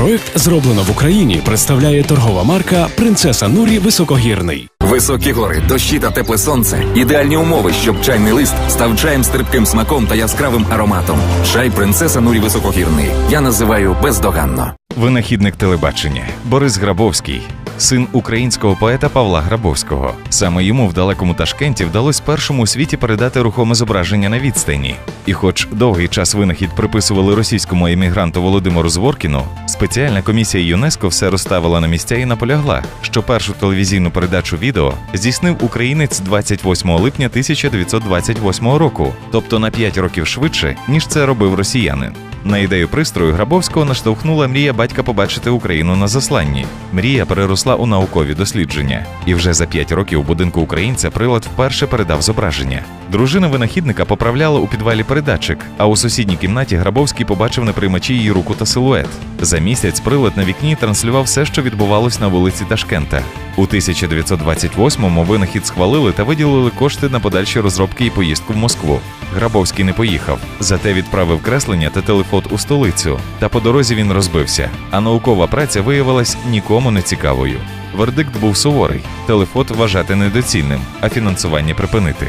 Проект зроблено в Україні. Представляє торгова марка Принцеса Нурі Високогірний. Високі гори, дощі та тепле сонце ідеальні умови, щоб чайний лист став чаєм з терпким смаком та яскравим ароматом. Чай принцеса Нурі Високогірний. Я називаю бездоганно. Винахідник телебачення Борис Грабовський, син українського поета Павла Грабовського. Саме йому в далекому Ташкенті вдалося першому у світі передати рухоме зображення на відстані. І, хоч довгий час винахід приписували російському емігранту Володимиру Зворкіну, спеціальна комісія ЮНЕСКО все розставила на місця і наполягла, що першу телевізійну передачу відео здійснив українець 28 липня 1928 року, тобто на 5 років швидше, ніж це робив росіянин. На ідею пристрою Грабовського наштовхнула мрія батька побачити Україну на засланні. Мрія переросла у наукові дослідження, і вже за п'ять років у будинку українця прилад вперше передав зображення. Дружина винахідника поправляла у підвалі передатчик, а у сусідній кімнаті Грабовський побачив на приймачі її руку та силует. За місяць прилад на вікні транслював все, що відбувалось на вулиці Ташкента. У 1928-му винахід схвалили та виділили кошти на подальші розробки і поїздку в Москву. Грабовський не поїхав, зате відправив креслення та телефот у столицю. Та по дорозі він розбився, а наукова праця виявилась нікому не цікавою. Вердикт був суворий: телефот вважати недоцільним, а фінансування припинити.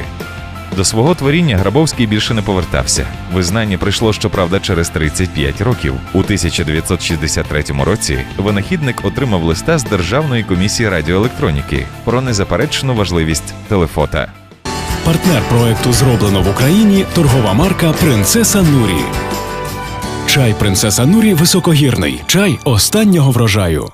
До свого творіння Грабовський більше не повертався. Визнання прийшло, щоправда, через 35 років. У 1963 році винахідник отримав листа з Державної комісії радіоелектроніки про незаперечну важливість телефота. Партнер проекту зроблено в Україні. Торгова марка Принцеса Нурі. Чай Принцеса Нурі Високогірний. Чай останнього врожаю.